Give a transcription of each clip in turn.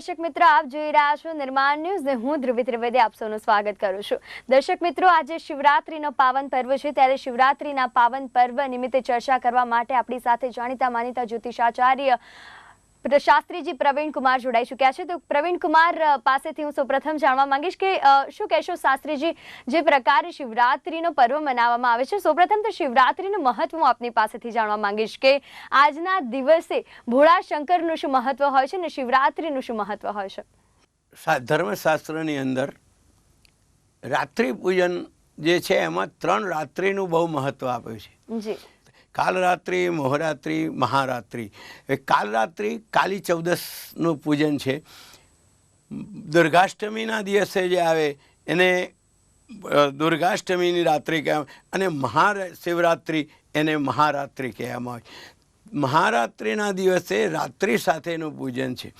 દર્શક મિત્રો, આપ જોઈ રહ્યા છો નિર્માણ ન્યૂઝ ને હું ધ્રુવી ત્રિવેદી આપ સૌનું સ્વાગત કરું છું. દર્શક મિત્રો, આજે શિવરાત્રીનો પાવન પર્વ છે, ત્યારે શિવરાત્રીના પાવન પર્વ નિમિત્તે ચર્ચા કરવા માટે આપણી સાથે જાણીતા માનીતા જ્યોતિષાચાર્ય પ્ર- શાસ્ત્રીજી પ્રવીણ કુમાર જોડાઈ ચૂક્યા છે. તો પ્રવીણ કુમાર પાસેથી હું સૌપ્રથમ જાણવા માંગીશ કે શું કહેશો શાસ્ત્રીજી જે પ્રકારે શિવરાત્રીનો પર્વ મનાવવામાં આવે છે? સૌપ્રથમ તો શિવરાત્રીનું મહત્વ હું આપની પાસેથી જાણવા માંગીશ કે આજના દિવસે ભોળા શંકરનું શું મહત્વ હોય છે ને શિવરાત્રીનું શું મહત્વ હોય છે? ધર્મશાસ્ત્રની અંદર રાત્રિ પૂજન જે છે એમાં ત્રણ રાત્રિનું બહુ મહત્વ આપ્યું છે. જી. કાલરાત્રિ મોહરાત્રિ મહારાત્રિ. એ કાલરાત્રિ કાલી ચૌદસનું પૂજન છે. દુર્ગાષ્ટમીના દિવસે જે આવે એને દુર્ગાષ્ટમીની રાત્રિ કહેવાય અને મહાશિવરાત્રિ એને મહારાત્રિ કહેવામાં આવે. મહારાત્રિના દિવસે રાત્રિ સાથેનું પૂજન છે.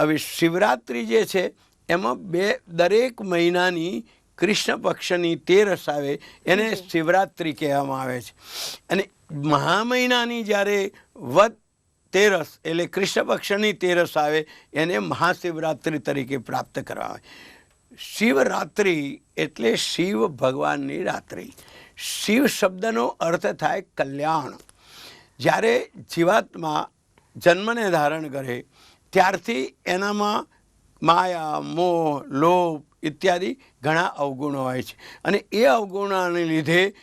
હવે શિવરાત્રિ જે છે એમાં બે દરેક મહિનાની કૃષ્ણ પક્ષની તેરસ આવે એને શિવરાત્રિ કહેવામાં આવે છે. અને મહા મહિનાની જ્યારે વધ તેરસ એટલે કૃષ્ણ તેરસ આવે, એને મહાશિવરાત્રિ તરીકે પ્રાપ્ત કરવા આવે. શિવરાત્રિ એટલે શિવ ભગવાનની રાત્રિ. શિવ શબ્દનો અર્થ થાય કલ્યાણ. જ્યારે જીવાત્મા જન્મને ધારણ કરે, ત્યારથી એનામાં માયા, મોહ, લોભ ઇત્યાદિ ઘણા અવગુણો હોય છે. અને એ અવગુણોને લીધે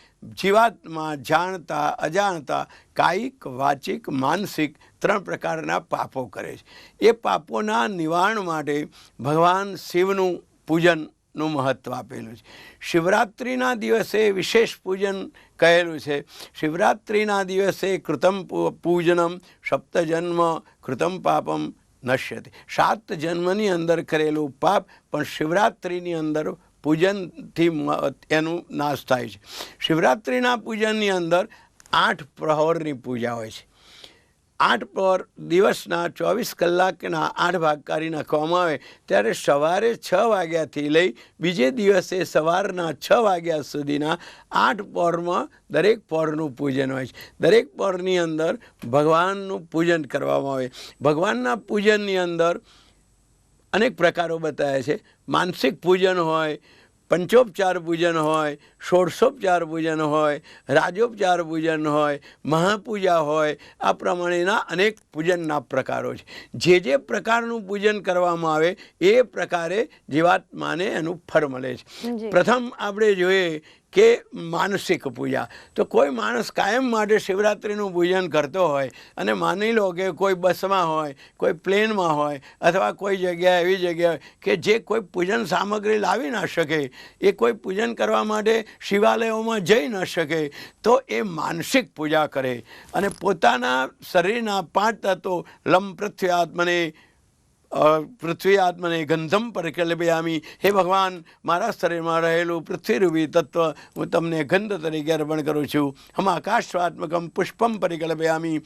જીવાત્મા જાણતા, અજાણતા, કાયિક, વાચિક, માનસિક ત્રણ પ્રકારના પાપો કરે છે. એ પાપોના નિવારણ માટે ભગવાન શિવનું પૂજનનું મહત્ત્વ આપેલું છે. શિવરાત્રિના દિવસે વિશેષ પૂજન કહેલું છે. શિવરાત્રિના દિવસે કૃતમ પૂજનમ, સપ્તજન્મ, કૃતમ પાપમ નશ્યતે. સાત જન્મની અંદર કરેલું પાપ, પણ શિવરાત્રિની અંદર પૂજનથી એનું નાશ થાય છે. શિવરાત્રિના પૂજનની અંદર આઠ પ્રહરની પૂજા હોય છે. આઠ પર દિવસના ચોવીસ કલાકના આઠ ભાગ કરી નાખવામાં આવે ત્યારે સવારે છ વાગ્યાથી લઈ બીજે દિવસે સવારના છ વાગ્યા સુધીના આઠ પરમાં દરેક પહોરનું પૂજન હોય છે. દરેક પહોરની અંદર ભગવાનનું પૂજન કરવામાં આવે. ભગવાનના પૂજનની અંદર અનેક પ્રકારો બતાવ્યા છે. માનસિક પૂજન હોય પંચોપચાર પૂજન હોય ષોડશોપચાર પૂજન હોય રાજોપચાર પૂજન હોય મહાપૂજા હોય આ પ્રમાણેના અનેક પૂજનના પ્રકારો છે. જે જે પ્રકારનું પૂજન કરવામાં આવે એ પ્રકારે જીવાત્માને એનું ફળ મળે છે. પ્રથમ આપણે જોઈએ કે માનસિક પૂજા. તો કોઈ માણસ કાયમ માટે શિવરાત્રિનું પૂજન કરતો હોય અને માની લો કે કોઈ બસમાં હોય, કોઈ પ્લેનમાં હોય અથવા કોઈ જગ્યા એવી જગ્યા કે જે કોઈ પૂજન સામગ્રી લાવી ન શકે, એ કોઈ પૂજન કરવા માટે શિવાલયોમાં જઈ ન શકે, તો એ માનસિક પૂજા કરે. અને પોતાના શરીરના પાંચ તત્વો લંબ પૃથ્વી આત્મને પૃથ્વી આત્મને ગંધમ પરિકલ્પયામી હે ભગવાન મારા શરીરમાં રહેલું પૃથ્વીરૂપી તત્વ હું તમને ગંધ તરીકે અર્પણ કરું છું હમ આકાશવાત્મકમ પુષ્પમ પરિકલ્પયામી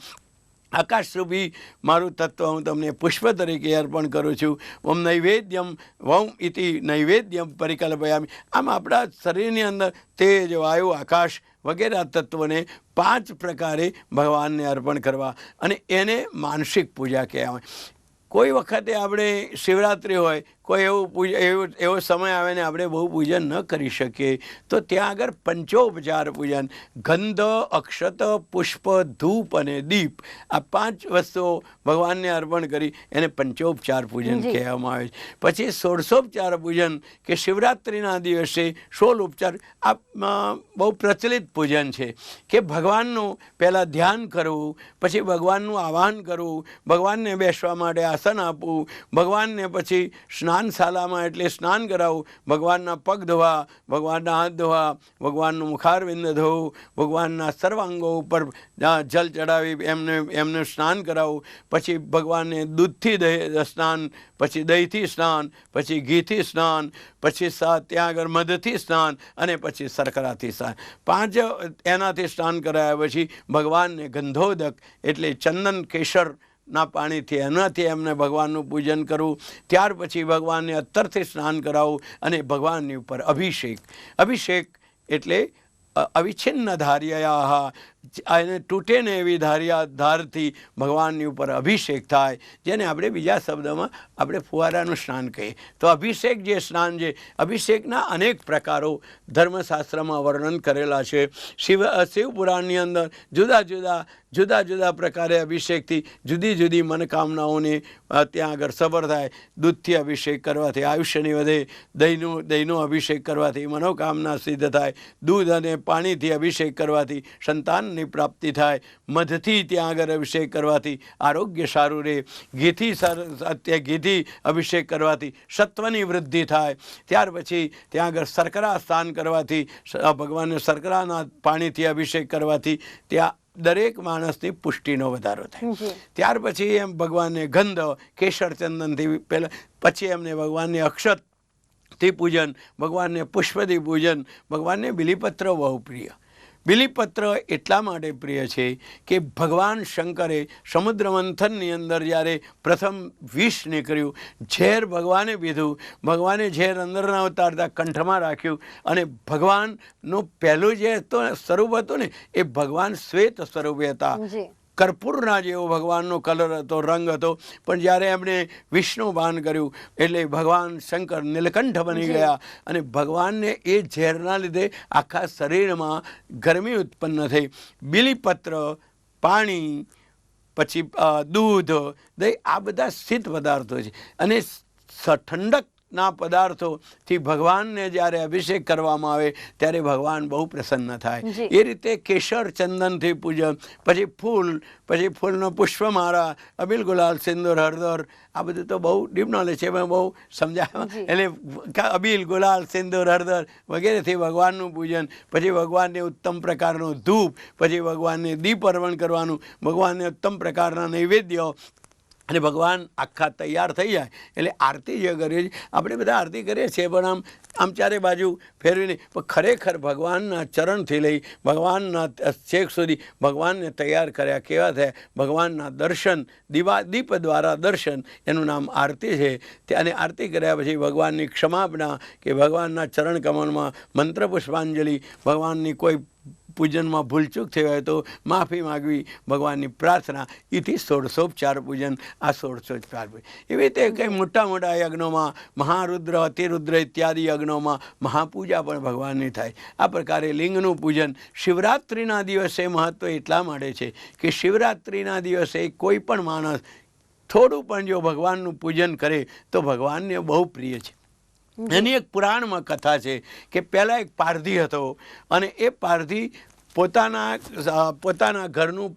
આકાશરૂપી મારું તત્વ હું તમને પુષ્પ તરીકે અર્પણ કરું છું ઓમ નૈવેદ્યમ વમ ઇતિ નૈવેદ્યમ પરિકલ્પયામી આમ આપણા શરીરની અંદર તેજ વાયુ આકાશ વગેરે તત્વોને પાંચ પ્રકારે ભગવાનને અર્પણ કરવા અને એને માનસિક પૂજા કહેવાય કોઈ વખતે આપણે શિવરાત્રિ હોય કોઈ એવું પૂજ એવો એવો સમય આવે ને આપણે બહુ પૂજન ન કરી શકીએ તો ત્યાં આગળ પંચોપચાર પૂજન. ગંધ અક્ષત પુષ્પ ધૂપ અને દીપ આ પાંચ વસ્તુઓ ભગવાનને અર્પણ કરી એને પંચોપચાર પૂજન કહેવામાં આવે છે. પછી સોળસોપચાર પૂજન કે શિવરાત્રિના દિવસે સોળ ઉપચાર આ બહુ પ્રચલિત પૂજન છે કે ભગવાનનું પહેલાં ધ્યાન કરવું પછી ભગવાનનું આવાહન કરવું ભગવાનને બેસવા માટે આસન આપવું ભગવાનને પછી સ્નાનશાલામાં એટલે સ્નાન કરાવવું ભગવાનના પગ ધોવા, ભગવાનના હાથ ધોવા, ભગવાનનું મુખારવિંદ ધોવું, ભગવાનના સર્વાંગો ઉપર જલ ચડાવી, એમને એમને સ્નાન કરાવવું પછી ભગવાનને દૂધથી સ્નાન, પછી દહીંથી સ્નાન, પછી ઘીથી સ્નાન, પછી ત્યાં આગળ મધથી સ્નાન અને પછી શર્કરાથી સ્નાન. પાંચ એનાથી સ્નાન કરાયા પછી ભગવાનને ગંધોદક એટલે ચંદન કેસર ના પાણીથી એનાથી એમને ભગવાનનું પૂજન કરવું, ત્યાર પછી ભગવાનને અત્તરથી સ્નાન કરાવવું અને ભગવાનની ઉપર અભિષેક. અભિષેક એટલે અવિચ્છિન્ન ધાર્યયા એને તૂટે ને એવી ધારિયા ધારથી ભગવાનની ઉપર અભિષેક થાય, જેને આપણે બીજા શબ્દમાં આપણે ફુવારાનું સ્નાન કહીએ. તો અભિષેક જે સ્નાન છે અભિષેકના અનેક પ્રકારો ધર્મશાસ્ત્રમાં વર્ણન કરેલા છે. શિવ શિવપુરાણની અંદર જુદા જુદા જુદા જુદા પ્રકારે અભિષેકથી જુદી જુદી મનોકામનાઓને ત્યાં આગળ સબર થાય. દૂધથી અભિષેક કરવાથી આયુષ્યની વધે, દહીંનું દહીંનો અભિષેક કરવાથી મનોકામના સિદ્ધ થાય. દૂધ અને પાણીથી અભિષેક કરવાથી સંતાનની પ્રાપ્તિ થાય મધથી ત્યાં આગળ અભિષેક કરવાથી આરોગ્ય સારું રહે ઘીથી અત્યારે ઘીથી અભિષેક કરવાથી સત્વની વૃદ્ધિ થાય ત્યાર પછી ત્યાં આગળ શર્કરા સ્નાન કરવાથી ભગવાનને શર્કરાના પાણીથી અભિષેક કરવાથી ત્યાં દરેક માણસની પુષ્ટિનો વધારો થાય. ત્યાર પછી એમ ભગવાનને ગંધ કેસર ચંદનથી પહેલાં પછી એમને ભગવાનને અક્ષતથી પૂજન ભગવાનને પુષ્પથી પૂજન ભગવાનને બિલીપત્ર બહુ પ્રિય. બિલીપત્ર એટલા માટે પ્રિય છે કે ભગવાન શંકરે સમુદ્ર મંથનની અંદર જ્યારે પ્રથમ વિષ નીકળ્યું ઝેર ભગવાને પીધું ભગવાને ઝેર અંદર ના ઉતારતા કંઠમાં રાખ્યું અને ભગવાનનું પહેલું જે હતો, સ્વરૂપ હતું ને, એ ભગવાન શ્વેત સ્વરૂપે હતા. કર્પૂરના જેવો ભગવાનનો કલર હતો રંગ હતો. પણ જ્યારે એમણે વિષ્ણુ બાન કર્યું એટલે ભગવાન શંકર નીલકંઠ બની ગયા અને ભગવાનને એ ઝેરના લીધે આખા શરીરમાં ગરમી ઉત્પન્ન થઈ. બિલીપત્ર પાણી પછી દૂધ દહીં આ બધા શીત પદાર્થો છે. અને સ- ઠંડકના પદાર્થોથી ભગવાનને જ્યારે અભિષેક કરવામાં આવે ત્યારે ભગવાન બહુ પ્રસન્ન થાય. એ રીતે કેસર ચંદનથી પૂજન પછી ફૂલ પછી ફૂલનો પુષ્પમાળા અબિલ ગુલાલ સિંદૂર હરદર આ બધું તો બહુ ડીપ નોલેજ છે બહુ સમજાય. એટલે અબિલ ગુલાલ સિંદૂર હળદર વગેરેથી ભગવાનનું પૂજન પછી ભગવાનને ઉત્તમ પ્રકારનું ધૂપ પછી ભગવાનને દીપ અર્પણ કરવાનું ભગવાનને ઉત્તમ પ્રકારના નૈવેદ્ય અને ભગવાન આખા તૈયાર થઈ જાય. એટલે આરતી જે કરીએ છીએ, આપણે બધા આરતી કરીએ છીએ, પણ આમ આમ ચારે બાજુ ફેરવીને પણ ખરેખર ભગવાનના ચરણથી લઈ, ભગવાનના છેક સુધી ભગવાનને તૈયાર કર્યા. કેવા થયા? ભગવાનના દર્શન, દીવા, દીપ દ્વારા દર્શન. એનું નામ આરતી છે. અને આરતી કર્યા પછી ભગવાનની ક્ષમાપના કે ભગવાનના ચરણ કમળમાં મંત્ર પુષ્પાંજલિ, ભગવાનની કોઈ પૂજનમાં ભૂલચૂક થઈ હોય તો માફી માગવી, ભગવાનની પ્રાર્થના. એથી સોળસોપચાર પૂજન, આ સોળસોપચાર પૂજન. એવી રીતે કંઈ મોટા મોટા યજ્ઞોમાં, મહારુદ્ર, અતિરુદ્ર ઇત્યાદિ યજ્ઞોમાં મહાપૂજા પણ ભગવાનની થાય. આ પ્રકારે લિંગનું પૂજન શિવરાત્રિના દિવસે મહત્ત્વ એટલા માટે છે કે શિવરાત્રિના દિવસે કોઈ પણ માણસ, થોડું પણ જો ભગવાનનું પૂજન કરે તો ભગવાનને બહુ પ્રિય છે. એની એક પુરાણમાં કથા છે કે પહેલાં એક પારધી હતો અને એ પારધી પોતાના પોતાના ઘરનું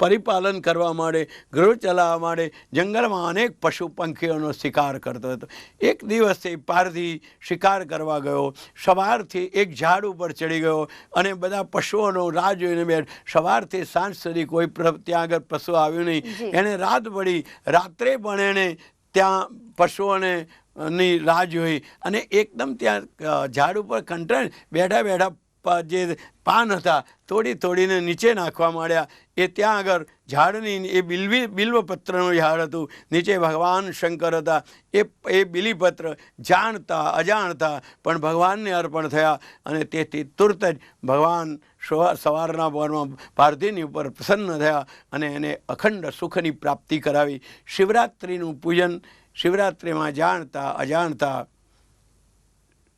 પરિપાલન કરવા માટે ગૃહ ચલાવવા માટે જંગલમાં અનેક પશુ પંખીઓનો શિકાર કરતો હતો. એક દિવસે પારધી શિકાર કરવા ગયો. સવારથી એક ઝાડ ઉપર ચડી ગયો અને બધા પશુઓનો રાહ જોઈને બેઠ. સવારથી સાંજ સુધી કોઈ ત્યાં આગળ પશુ આવ્યું નહીં. એણે રાત પડી રાત્રે પણ એણે ત્યાં પશુઓને ની રાહ જોઈ અને એકદમ ત્યાં ઝાડ ઉપર કંટાળ બેઠા બેઠા જે પાન હતા, તોડી તોડીને નીચે નાખવા માંડ્યા. એ ત્યાં આગળ ઝાડની એ બિલવી, બિલ્વપત્રનું ઝાડ હતું. નીચે ભગવાન શંકર હતા. એ એ બિલીપત્ર જાણતા, અજાણતા પણ ભગવાનને અર્પણ થયા અને તેથી તુરત જ ભગવાન સવા- સવારના પરમાં ભારતીની ઉપર પ્રસન્ન થયા અને એને અખંડ સુખની પ્રાપ્તિ કરાવી. શિવરાત્રિનું પૂજન શિવરાત્રિમાં જાણતા અજાણતા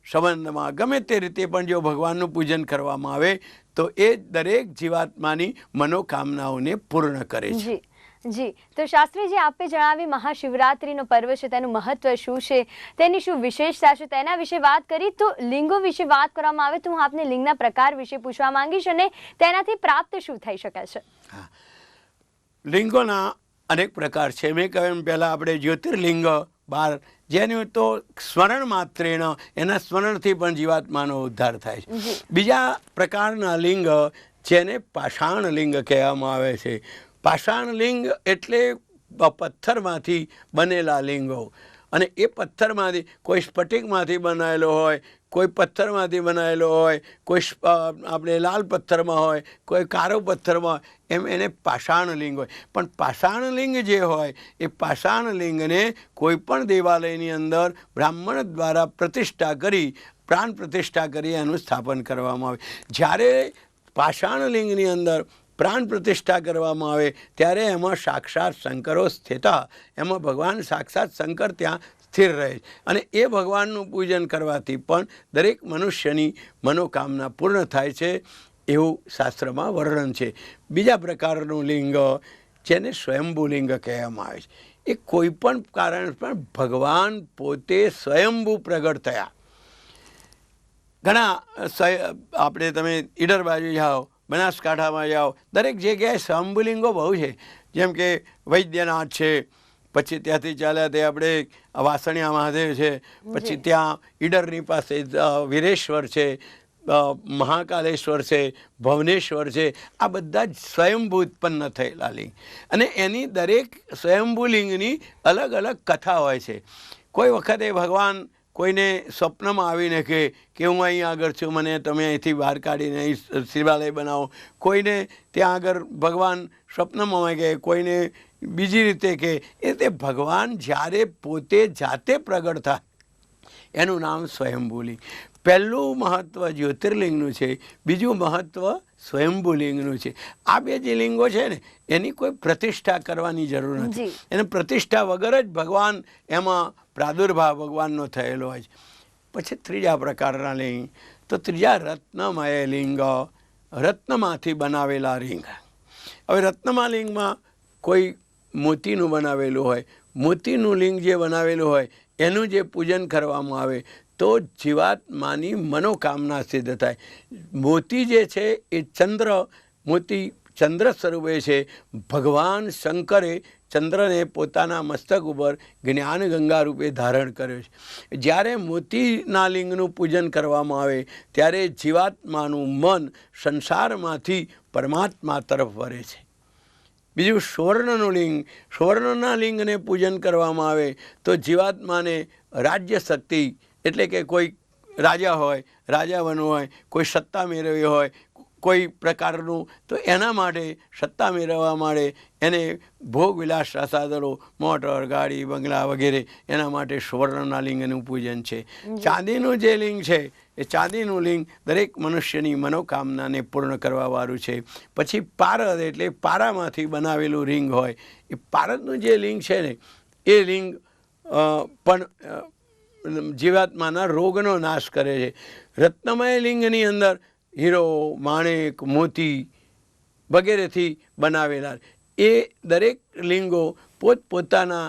સંબંધમાં ગમે તે રીતે પણ જો ભગવાનનું પૂજન કરવામાં આવે તો એ દરેક જીવાત્માની મનોકામનાઓને પૂર્ણ કરે છે. જી જી. તો શાસ્ત્રીજી આપે જણાવી મહાશિવરાત્રિનો પર્વ છે તેનું મહત્વ શું છે તેની શું વિશેષતા છે તેના વિશે વાત કરી. તો લિંગો વિશે વાત કરવામાં આવે તો હું આપને લિંગના પ્રકાર વિશે પૂછવા માંગીશ અને તેનાથી પ્રાપ્ત શું થઈ શકે છે? લિંગોના અનેક પ્રકાર છે. મેં કહ્યું એમ પહેલાં આપણે જ્યોતિર્લિંગ બાર જેનું તો સ્મરણ માત્રેણ એના સ્મરણથી પણ જીવાત્માનો ઉદ્ધાર થાય છે. બીજા પ્રકારના લિંગ જેને પાષાણ લિંગ કહેવામાં આવે છે. પાષાણ લિંગ એટલે પથ્થરમાંથી બનેલા લિંગો. અને એ પથ્થરમાંથી કોઈ સ્ફટિકમાંથી બનાવેલો હોય, કોઈ પથ્થરમાંથી બનાવેલો હોય, કોઈ આપણે લાલ પથ્થરમાં હોય, કોઈ કારો પથ્થરમાં હોય, એમ એને પાષાણ લિંગ હોય. પણ પાષાણ લિંગ જે હોય, એ પાષાણ લિંગને કોઈ પણ દેવાલયની અંદર બ્રાહ્મણ દ્વારા પ્રતિષ્ઠા કરી, પ્રાણ પ્રતિષ્ઠા કરી એનું સ્થાપન કરવામાં આવે. જ્યારે પાષાણ લિંગની અંદર પ્રાણ પ્રતિષ્ઠા કરવામાં આવે ત્યારે એમાં સાક્ષાત શંકરો સ્થિતા. એમાં ભગવાન સાક્ષાત શંકર ત્યાં સ્થિર રહે છે. અને એ ભગવાનનું પૂજન કરવાથી પણ દરેક મનુષ્યની મનોકામના પૂર્ણ થાય છે એવું શાસ્ત્રમાં વર્ણન છે. બીજા પ્રકારનું લિંગ, જેને સ્વયંભૂ લિંગ કહેવામાં આવે છે. એ કોઈ પણ કારણ પણ ભગવાન પોતે સ્વયંભૂ પ્રગટ થયા. ઘણા આપણે તમે ઈડર બાજુ જાઓ બનાસકાંઠામાં જાઓ. દરેક જગ્યાએ સ્વયંભુલિંગો બહુ છે. જેમ કે વૈદ્યનાથ છે પછી ત્યાંથી ચાલ્યા તે આપણે વાસણિયા મહાદેવ છે પછી ત્યાં ઈડરની પાસે વીરેશ્વર છે મહાકાલેશ્વર છે ભવનેશ્વર છે આ બધા જ સ્વયંભૂ ઉત્પન્ન થયેલા લિંગ. અને એની દરેક સ્વયંભૂ લિંગની અલગ અલગ કથા હોય છે. કોઈ વખતે ભગવાન કોઈને સ્વપ્નમાં આવીને કહે કે હું અહીં આગળ છું મને તમે અહીંથી બહાર કાઢીને અહીં શિવાલય બનાવો. કોઈને ત્યાં આગળ ભગવાન સ્વપ્નમાં કહે કોઈને બીજી રીતે કહે એ તે ભગવાન જ્યારે પોતે જાતે પ્રગટ થાય એનું નામ સ્વયંભૂલી. પહેલું મહત્ત્વ જ્યોતિર્લિંગનું છે બીજું મહત્ત્વ સ્વયંભૂલિંગનું છે. આ બે જે લિંગો છે ને એની કોઈ પ્રતિષ્ઠા કરવાની જરૂર નથી. એને પ્રતિષ્ઠા વગર જ ભગવાન એમાં પ્રાદુર્ભાવ ભગવાનનો થયેલો હોય છે. પછી ત્રીજા પ્રકારના લિંગ. તો ત્રીજા રત્નમય લિંગ, રત્નમાંથી બનાવેલા રિંગ. હવે રત્નમાં લિંગમાં કોઈ મોતીનું બનાવેલું હોય, મોતીનું લિંગ જે બનાવેલું હોય, એનું જે પૂજન કરવામાં આવે, તો જીવાત્માની મનોકામના સિદ્ધ થાય. મોતી જે છે એ ચંદ્ર, મોતી ચંદ્ર સ્વરૂપે છે. ભગવાન શંકરે ચંદ્રને પોતાના મસ્તક ઉપર જ્ઞાન ગંગા રૂપે ધારણ કર્યો છે. જ્યારે મોતીના લિંગનું પૂજન કરવામાં આવે, ત્યારે જીવાત્માનું મન સંસારમાંથી પરમાત્મા તરફ વરે છે. બીજું સુવર્ણનું લિંગ, સુવર્ણના લિંગને પૂજન કરવામાં આવે, તો જીવાત્માને રાજ્ય શક્તિ એટલે કે કોઈ રાજા હોય રાજા બનવું હોય, કોઈ સત્તા મેળવી હોય, કોઈ પ્રકારનું, તો એના માટે સત્તા મેળવવા માટે એને ભોગ વિલાસ સાધનો મોટર ગાડી બંગલા વગેરે એના માટે સુવર્ણના લિંગનું પૂજન છે. ચાંદીનું જે લિંગ છે એ ચાંદીનું લિંગ દરેક મનુષ્યની મનોકામનાને પૂર્ણ કરવાવાળું છે. પછી પારદ એટલે પારામાંથી બનાવેલું રિંગ હોય. એ પારદનું જે લિંગ છે ને એ લિંગ પણ જીવાત્માના રોગનો નાશ કરે છે. રત્નમય લિંગની અંદર હીરો માણેક મોતી વગેરેથી બનાવેલા એ દરેક લિંગો પોતપોતાના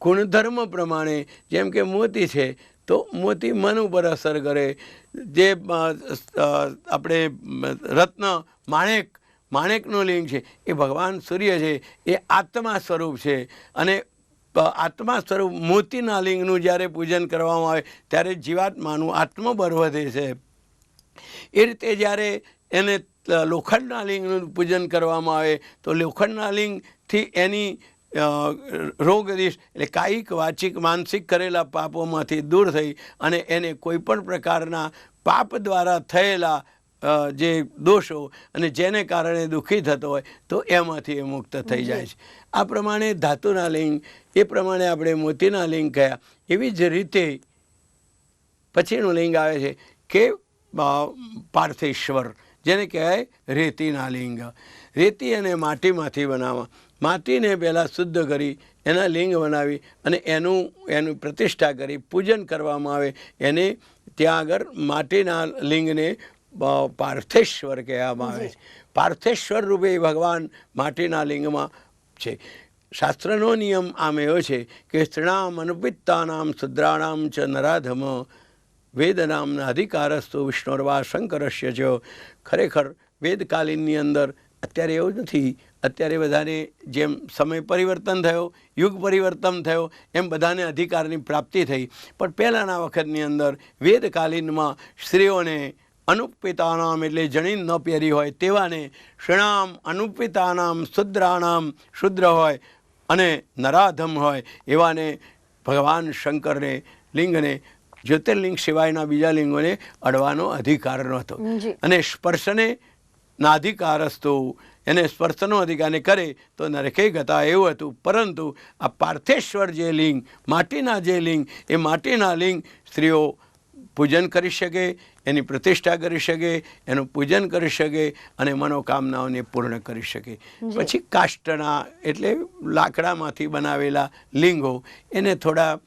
ગુણધર્મ પ્રમાણે જેમ કે મોતી છે, તો મોતી મન ઉપર અસર કરે. જે આપણે રત્ન માણેક, માણેકનું લિંગ છે, એ ભગવાન સૂર્ય છે, એ આત્મા સ્વરૂપ છે. અને આત્મા સ્વરૂપ મોતીના લિંગનું જ્યારે પૂજન કરવામાં આવે, ત્યારે જીવાત્માનું આત્મબળ વધે છે એ રીતે જ્યારે એને લોખંડના લિંગનું પૂજન કરવામાં આવે, તો લોખંડના લિંગથી એની રોગદિશ એટલે કાયિક, વાચિક, માનસિક કરેલા પાપોમાંથી દૂર થઈ અને એને કોઈપણ પ્રકારના પાપ દ્વારા થયેલા જે દોષો અને જેને કારણે દુઃખી થતો હોય, તો એમાંથી એ મુક્ત થઈ જાય છે. આ પ્રમાણે ધાતુના લિંગ, એ પ્રમાણે આપણે મોતીના લિંગ કયા. એવી જ રીતે પછીનું લિંગ આવે છે કે પાર્થેશ્વર, જેને કહેવાય રેતીના લિંગ. રેતી અને માટીમાંથી બનાવવા. માટીને પહેલાં શુદ્ધ કરી, એના લિંગ બનાવી અને એનું એનું પ્રતિષ્ઠા કરી, પૂજન કરવામાં આવે. એને ત્યાં આગળ માટીના લિંગને પાર્થેશ્વર કહેવામાં આવે છે. પાર્થેશ્વર રૂપે ભગવાન માટીના લિંગમાં છે. શાસ્ત્રનો નિયમ આમ એવો છે કે સ્ત્રીણામ અનુપિત્તાનામ શુદ્રાણામ ચ નરાધમ વેદનામના અધિકારસ્તુ વિષ્ણુર્વા શંકરસ્ય જો. ખરેખર વેદકાલીનની અંદર અત્યારે એવું નથી. અત્યારે બધાને જેમ સમય પરિવર્તન થયો, યુગ પરિવર્તન થયો, એમ બધાને અધિકારની પ્રાપ્તિ થઈ. પણ પહેલાંના વખતની અંદર વેદકાલીનમાં સ્ત્રીઓને અનુપિતાનામ એટલે જણીન ન પહેરી હોય તેવાને શ્રીણામ, અનુપિતાનામ, શુદ્રાણામ શુદ્ર હોય અને નરાધમ હોય એવાને ભગવાન શંકરને, લિંગને જ્યોતિર્લિંગ સિવાયના બીજા લિંગોને અડવાનો અધિકાર નહોતો. અને સ્પર્શને નાધિકારસ્તુ એને સ્પર્શનો અધિકારને કરે તો નરકે ગતા એવું હતું. પરંતુ આ પાર્થેશ્વર જે લિંગ માટીના જે લિંગ એ માટીના લિંગ સ્ત્રીઓ પૂજન કરી શકે એની પ્રતિષ્ઠા કરી શકે એનું પૂજન કરી શકે અને મનોકામનાઓને પૂર્ણ કરી શકે. પછી કાષ્ટના એટલે લાકડામાંથી બનાવેલા લિંગો એને થોડા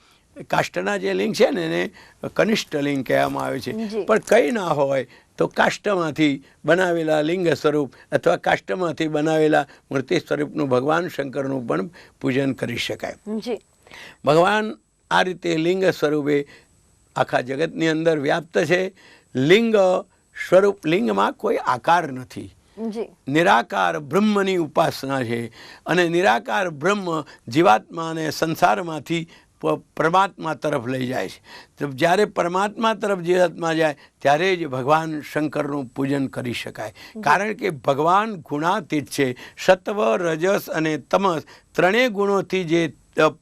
કાષ્ટના જે લિંગ છે ને એને કનિષ્ઠ લિંગ કહેવામાં આવે છે. પણ કંઈ ના હોય તો કાષ્ટમાંથી બનાવેલા લિંગ સ્વરૂપ અથવા કાષ્ટમાંથી બનાવેલા મૂર્તિ સ્વરૂપનું ભગવાન શંકરનું પણ પૂજન કરી શકાય. ભગવાન આ રીતે લિંગ સ્વરૂપે આખા જગતની અંદર વ્યાપ્ત છે. લિંગ સ્વરૂપ લિંગમાં કોઈ આકાર નથી. નિરાકાર બ્રહ્મની ઉપાસના છે અને નિરાકાર બ્રહ્મ જીવાત્માને સંસારમાંથી પ- પરમાત્મા તરફ લઈ જાય છે. તો જ્યારે પરમાત્મા તરફ જીવાત્મા જાય, ત્યારે જ ભગવાન શંકરનું પૂજન કરી શકાય. કારણ કે ભગવાન ગુણાતીત છે. સત્વ, રજસ અને તમસ ત્રણેય ગુણોથી જે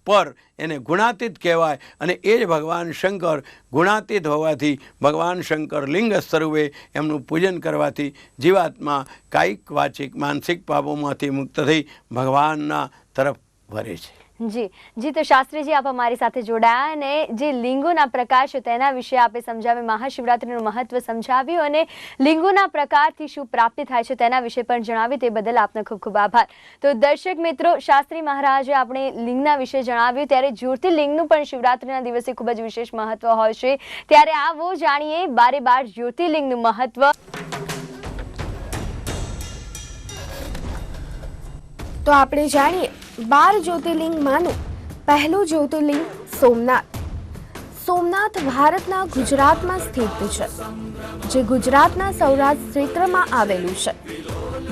પર એને ગુણાતીત કહેવાય અને એ જ ભગવાન શંકર ગુણાતીત હોવાથી ભગવાન શંકર લિંગ સ્વરૂપે એમનું પૂજન કરવાથી જીવાત્મા કાયિક, વાચિક, માનસિક પાપોમાંથી મુક્ત થઈ ભગવાનના તરફ વરે છે. જી. જી, તો શાસ્ત્રીજી આપ અમારી સાથે જોડાયા અને જે લિંગોના પ્રકાર છે તેના વિશે આપે સમજાવ્યું. મહાશિવરાત્રિનું મહત્વ સમજાવ્યું અને લિંગોના પ્રકારથી શું પ્રાપ્તિ થાય છે તેના વિશે પણ જણાવ્યું. તે બદલ આપનો ખૂબ ખૂબ આભાર. તો દર્શક મિત્રો, શાસ્ત્રી મહારાજે આપણે લિંગના વિશે જણાવ્યું. ત્યારે જ્યોતિર્લિંગનું પણ શિવરાત્રિના દિવસે ખૂબ જ વિશેષ મહત્વ હોય છે. ત્યારે આવો જાણીએ બારે બાર જ્યોતિર્લિંગનું મહત્વ. તો આપણે જાણીએ, બાર જ્યોતિર્લિંગમાંનું પહેલું જ્યોતિર્લિંગ સોમનાથ. સોમનાથ ભારતના ગુજરાતમાં સ્થિત છે, જે ગુજરાતના સૌરાષ્ટ્ર ક્ષેત્રમાં આવેલું છે,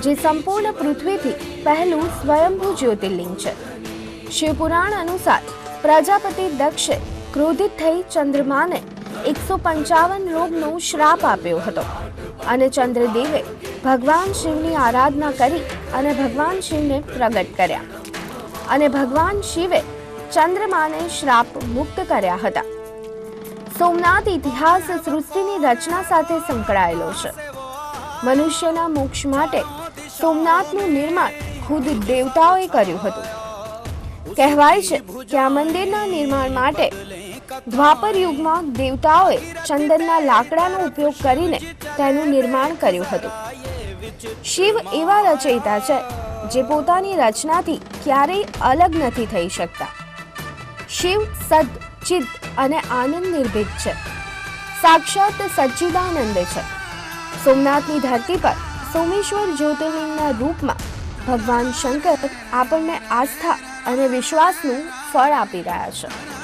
જે સંપૂર્ણ પૃથ્વીથી પહેલું સ્વયંભૂ જ્યોતિર્લિંગ છે. શિવપુરાણ અનુસાર પ્રજાપતિ દક્ષે ક્રોધિત થઈ ચંદ્રમાને એકસો પંચાવન રોગનો શ્રાપ આપ્યો હતો. અને ચંદ્રદેવે ભગવાન શિવની આરાધના કરી અને ભગવાન શિવને પ્રગટ કર્યા. અને ભગવાન શિવે ચંદ્રમાને શ્રાપ મુક્ત કર્યા હતા. સોમનાથ ઇતિહાસ સૃષ્ટિની રચના સાથે સંકળાયેલો છે. મનુષ્યના મોક્ષ માટે સોમનાથનું નિર્માણ ખુદ દેવતાઓએ કર્યું હતું. કહેવાય છે કે આ મંદિરના નિર્માણ માટે દ્વાપર યુગમાં દેવતાઓએ ચંદનના લાકડાનો ઉપયોગ કરીને તેનું નિર્માણ કર્યું હતું. શિવ એવા રચયિતા છે, જે પોતાની રચનાથી ક્યારેય અલગ નથી થઈ શકતા. શિવ સદ ચિત્ત અને આનંદ નિર્ભીત છે. સાક્ષાત સચ્ચિદાનંદ છે. સોમનાથની ધરતી પર સોમેશ્વર જ્યોતિર્લિંગના રૂપમાં ભગવાન શંકર આપણને આસ્થા અને વિશ્વાસનું ફળ આપી રહ્યા છે.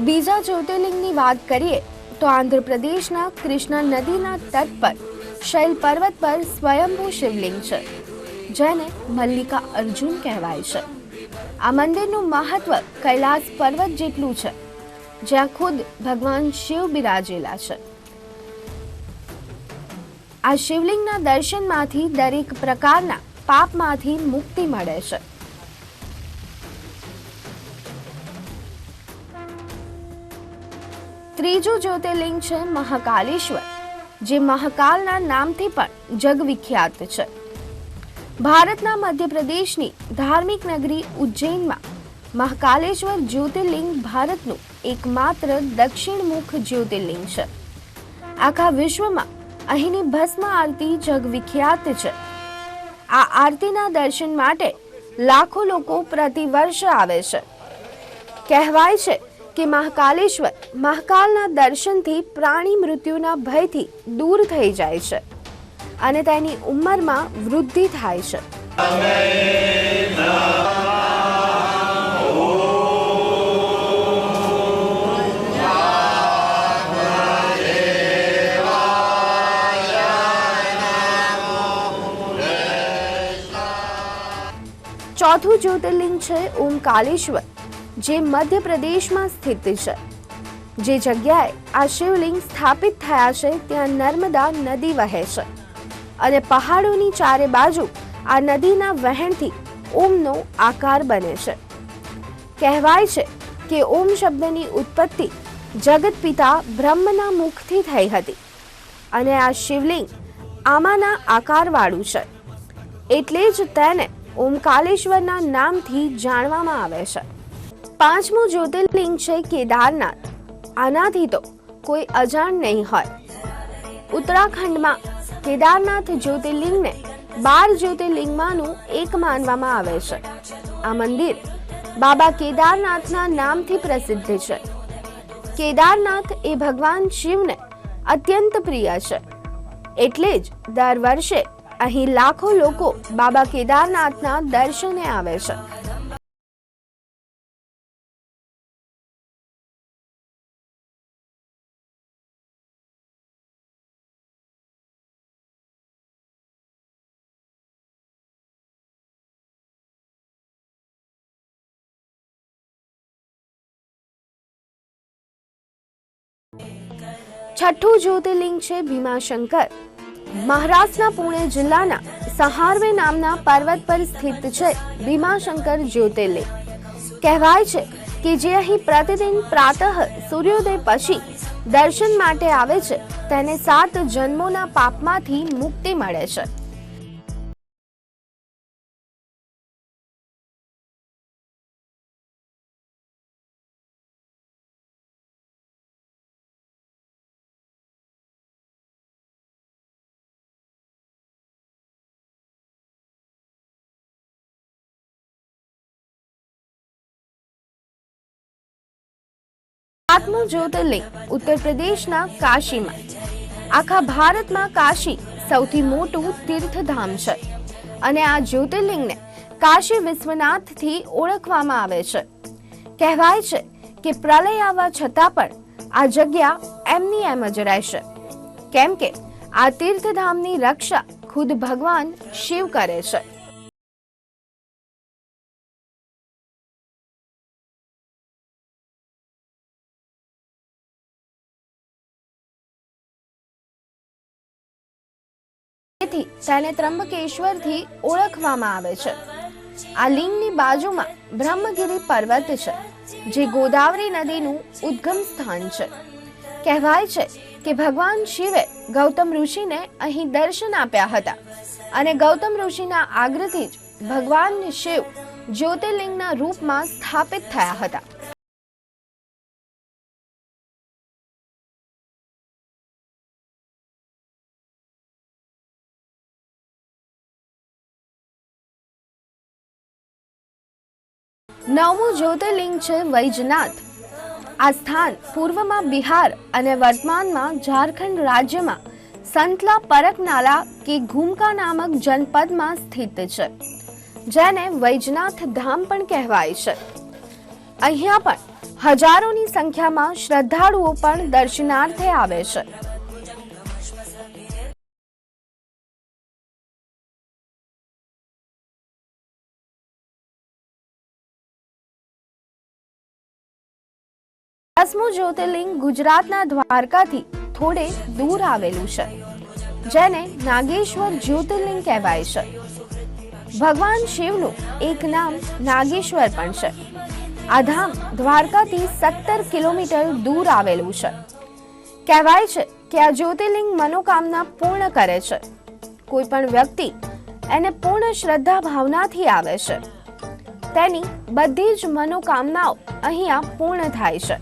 બીજા જ્યોતિર્લિંગની વાત કરીએ તો આંધ્રપ્રદેશના કૃષ્ણા નદીના તટ પર શૈલ પર્વત પર સ્વયંભૂ શિવલિંગ છે જેને મલ્લિકા અર્જુન કહેવાય છે આ મંદિરનું મહત્વ કૈલાસ પર્વત જેટલું છે જ્યાં ખુદ ભગવાન શિવ બિરાજેલા છે આ શિવલિંગના દર્શનમાંથી દરેક પ્રકારના પાપમાંથી મુક્તિ મળે છે. ત્રીજું જ્યોતિર્લિંગ છે મહાકાલેશ્વર, જે મહાકાલના નામથી પણ જગવિખ્યાત છે. ભારતના મધ્યપ્રદેશની ધાર્મિક નગરી ઉજ્જૈનમાં મહાકાલેશ્વર જ્યોતિર્લિંગ ભારતનું એકમાત્ર દક્ષિણમુખ જ્યોતિર્લિંગ છે. આખા વિશ્વમાં અહીંની ભસ્મ આરતી જગવિખ્યાત છે. આ આરતીના દર્શન માટે લાખો લોકો પ્રતિવર્ષ આવે છે. કહેવાય છે કે મહાકાલેશ્વર મહાકાલના દર્શનથી પ્રાણી મૃત્યુના ભયથી દૂર થઈ જાય છે અને તેની ઉંમરમાં વૃદ્ધિ થાય છે. ચોથું જ્યોતિર્લિંગ છે ઓમકાલેશ્વર જે મધ્યપ્રદેશમાં સ્થિત છે. જે જગ્યાએ આ શિવલિંગ સ્થાપિત થયા છે, ત્યાં નર્મદા નદી વહે છે. અને પહાડોની ચારે બાજુ આ નદીના વહેણથી ઓમનો આકાર બને છે. કહેવાય છે કે ઓમ શબ્દની ઉત્પત્તિ જગત પિતા બ્રહ્મના મુખથી થઈ હતી. અને આ શિવલિંગ આમાંના આકારવાળું છે. એટલે જ તેને ઓમકાલેશ્વરના નામથી જાણવામાં આવે છે. પાંચમું જ્યોતિર્લિંગ છે કેદારનાથ. આનાથી તો કોઈ અજાણ નહીં હોય. ઉત્તરાખંડમાં કેદારનાથ જ્યોતિર્લિંગને બાર જ્યોતિર્લિંગમાંનું એક માનવામાં આવે છે. આ મંદિર બાબા કેદારનાથના નામથી પ્રસિદ્ધ છે. કેદારનાથ એ ભગવાન શિવને અત્યંત પ્રિય છે. એટલે જ દર વર્ષે અહીં લાખો લોકો બાબા કેદારનાથના દર્શને આવે છે. છઠ્ઠું જ્યોતિર્લિંગ છે ભીમાશંકર. મહારાષ્ટ્રના પુણે જિલ્લાના સહારવે નામના પર્વત પર સ્થિત છે ભીમાશંકર જ્યોતિર્લિંગ. કહેવાય છે કે જે અહીં પ્રતિદિન પ્રાતઃ સૂર્યોદય પછી દર્શન માટે આવે છે, તેને સાત જન્મોના પાપમાંથી મુક્તિ મળે છે. સાતમું જ્યોતિર્લિંગ ઉત્તર પ્રદેશના કાશીમાં. આખા ભારતમાં કાશી સૌથી મોટું તીર્થધામ છે. અને આ જ્યોતિર્લિંગને કાશી વિશ્વનાથથી ઓળખવામાં આવે છે. કહેવાય છે કે પ્રલય આવવા છતાં પણ આ જગ્યા એમની એમ જ રહેશે. કેમ કે આ તીર્થધામની રક્ષા ખુદ ભગવાન શિવ કરે છે. તેને ત્રંબકેશ્વરથી ઓળખવામાં આવે છે. આ લિંગની બાજુમાં બ્રહ્મગિરી પર્વત છે, જે ગોદાવરી નદીનું ઉદ્ગમ સ્થાન છે. કહેવાય છે કે ભગવાન શિવે ગૌતમ ઋષિને અહીં દર્શન આપ્યા હતા અને ગૌતમ ઋષિના આગ્રહથી જ ભગવાન શિવ જ્યોતિર્લિંગના રૂપમાં સ્થાપિત થયા હતા. નવમું જ્યોતિર્લિંગ છે વૈજનાથ. આ સ્થાન પૂર્વમાં બિહાર અને વર્તમાનમાં ઝારખંડ રાજ્યમાં સંતલા પરકનાલા કે ઘુમકા નામક જનપદમાં સ્થિત છે, જેને વૈજનાથ ધામ પણ કહેવાય છે. અહીંયા પણ હજારોની સંખ્યામાં શ્રદ્ધાળુઓ પણ દર્શનાર્થે આવે છે. દસમું જ્યોતિર્લિંગ ગુજરાતના દ્વારકાથી થોડે દૂર આવેલું છે, જેને નાગેશ્વર જ્યોતિર્લિંગ કહેવાય છે. ભગવાન શિવનું એક નામ નાગેશ્વર પણ છે. આ ધામ દ્વારકાથી સત્તર કિલોમીટર દૂર આવેલું છે. કહેવાય છે કે આ જ્યોતિર્લિંગ મનોકામના પૂર્ણ કરે છે. કોઈ પણ વ્યક્તિ એને પૂર્ણ શ્રદ્ધા ભાવનાથી આવે છે. તેની બધી જ મનોકામનાઓ અહીંયા પૂર્ણ થાય છે.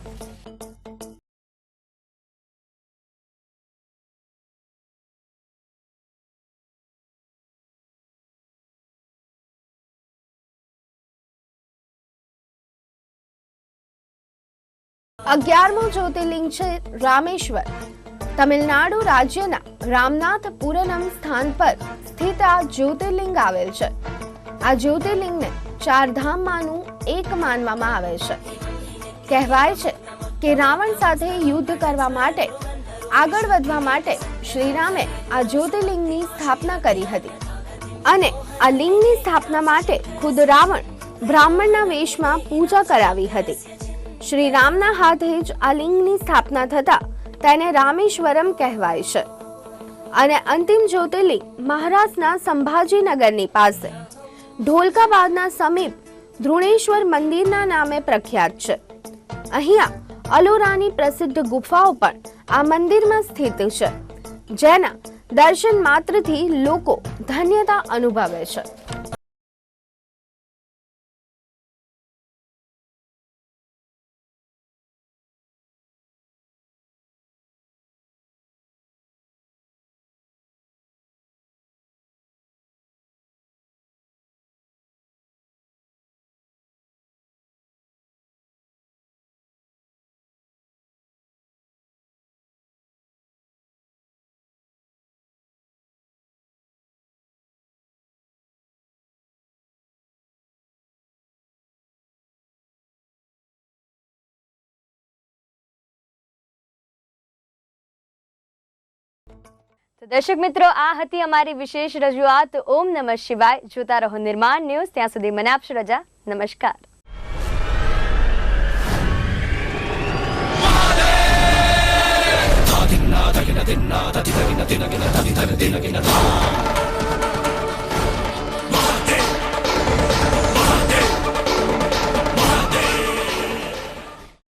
અગિયારમું જ્યોતિર્લિંગ છે રામેશ્વર. તમિલનાડુ રાજ્યના રામનાથપુરનમ સ્થાન પર સ્થિત આ જ્યોતિર્લિંગ આવેલ છે. આ જ્યોતિર્લિંગને ચાર ધામમાંનું એક માનવામાં આવે છે. કહેવાય છે કે રાવણ સાથે યુદ્ધ કરવા માટે, આગળ વધવા માટે શ્રીરામે આ જ્યોતિર્લિંગની સ્થાપના કરી હતી. અને આ લિંગની સ્થાપના માટે ખુદ રાવણ બ્રાહ્મણના વેશમાં પૂજા કરાવી હતી. શ્રી રામના હાથે જ આ લિંગની સ્થાપના થતા તેને રામેશ્વરમ કહેવાય છે. અને અંતિમ જ્યોતિર્લિંગ મહારાષ્ટ્રના સંભાજીનગરની પાસે. ઢોલકાબાદના સમીપ ધ્રુણેશ્વર મંદિરના નામે પ્રખ્યાત છે. અહીંયા અલોરાની પ્રસિદ્ધ ગુફાઓ પણ આ મંદિરમાં સ્થિત છે. જેના દર્શન માત્રથી લોકો ધન્યતા અનુભવે છે. તો દર્શક મિત્રો, આ હતી અમારી વિશેષ રજૂઆત. ઓમ નમઃ શિવાય. જોતા રહો નિર્માણ ન્યૂઝ. ત્યાં સુધી મને આપશો રજા. નમસ્કાર. తిన్నా తగిన తిన్నా తది తగిన తినగిన తది తగిన తినగిన